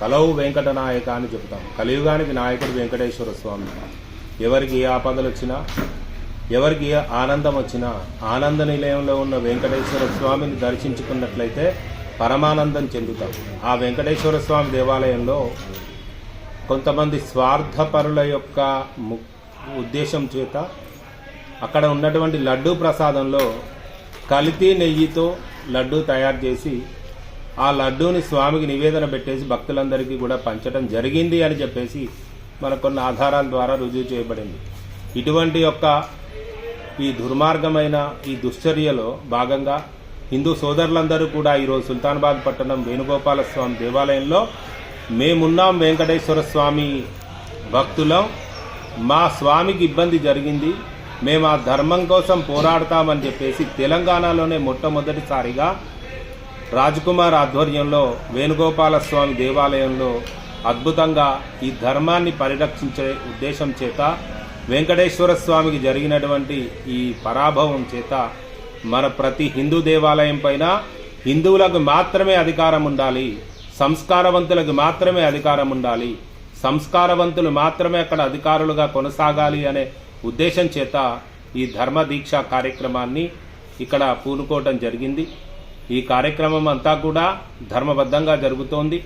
కలవు వెంకట నాయక అని చెప్తాం కలియుగానికి నాయకుడు వెంకటేశ్వర స్వామి. ఎవరికి ఏ ఆపదలు వచ్చినా ఎవరికి ఏ ఆనందం వచ్చినా ఆనంద నిలయంలో ఉన్న వెంకటేశ్వర స్వామిని దర్శించుకున్నట్లయితే పరమానందం చెందుతాం. ఆ వెంకటేశ్వర స్వామి దేవాలయంలో కొంతమంది స్వార్థపరుల యొక్క ము- ఉద్దేశం చేత అక్కడ ఉన్నటువంటి లడ్డూ ప్రసాదంలో కలితీ నెయ్యితో లడ్డూ తయారు చేసి ఆ లడ్డూని స్వామికి నివేదన పెట్టేసి భక్తులందరికీ కూడా పంచడం జరిగింది అని చెప్పేసి మనకు కొన్ని ఆధారాల ద్వారా రుజువు చేయబడింది. ఇటువంటి యొక్క ఈ దుర్మార్గమైన ఈ దుశ్చర్యలో భాగంగా హిందూ సోదరులందరూ కూడా ఈరోజు సుల్తానాబాద్ పట్టణం వేణుగోపాల స్వామి దేవాలయంలో మేమున్నాం వెంకటేశ్వర స్వామి భక్తులం. మా స్వామికి ఇబ్బంది జరిగింది. మేము ఆ ధర్మం కోసం పోరాడతామని చెప్పేసి తెలంగాణలోనే మొట్టమొదటిసారిగా రాజ్కుమార్ ఆధ్వర్యంలో వేణుగోపాలస్వామి దేవాలయంలో అద్భుతంగా ఈ ధర్మాన్ని పరిరక్షించే ఉద్దేశం చేత వెంకటేశ్వర స్వామికి జరిగినటువంటి ఈ పరాభవం చేత మన ప్రతి హిందూ దేవాలయం పైన హిందువులకు మాత్రమే అధికారం ఉండాలి సంస్కారవంతులకు మాత్రమే అధికారం ఉండాలి సంస్కారవంతులు మాత్రమే అక్కడ అధికారులుగా కొనసాగాలి అనే ఉద్దేశం చేత ఈ ధర్మ దీక్ష కార్యక్రమాన్ని ఇక్కడ పూనుకోవటం జరిగింది. ఈ కార్యక్రమం అంతా కూడా ధర్మబద్ధంగా జరుగుతోంది.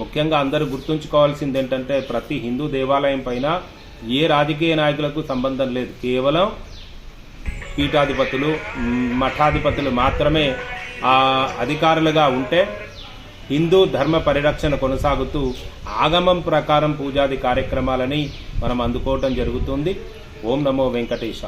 ముఖ్యంగా అందరూ గుర్తుంచుకోవాల్సింది ఏంటంటే ప్రతి హిందూ దేవాలయం పైన ఏ రాజకీయ నాయకులకు సంబంధం లేదు. కేవలం పీఠాధిపతులు మఠాధిపతులు మాత్రమే ఆ అధికారులుగా ఉంటే హిందూ ధర్మ పరిరక్షణ కొనసాగుతూ ఆగమం ప్రకారం పూజాది కార్యక్రమాలని మనం అందుకోవటం జరుగుతుంది. ఓం నమో వెంకటేశ.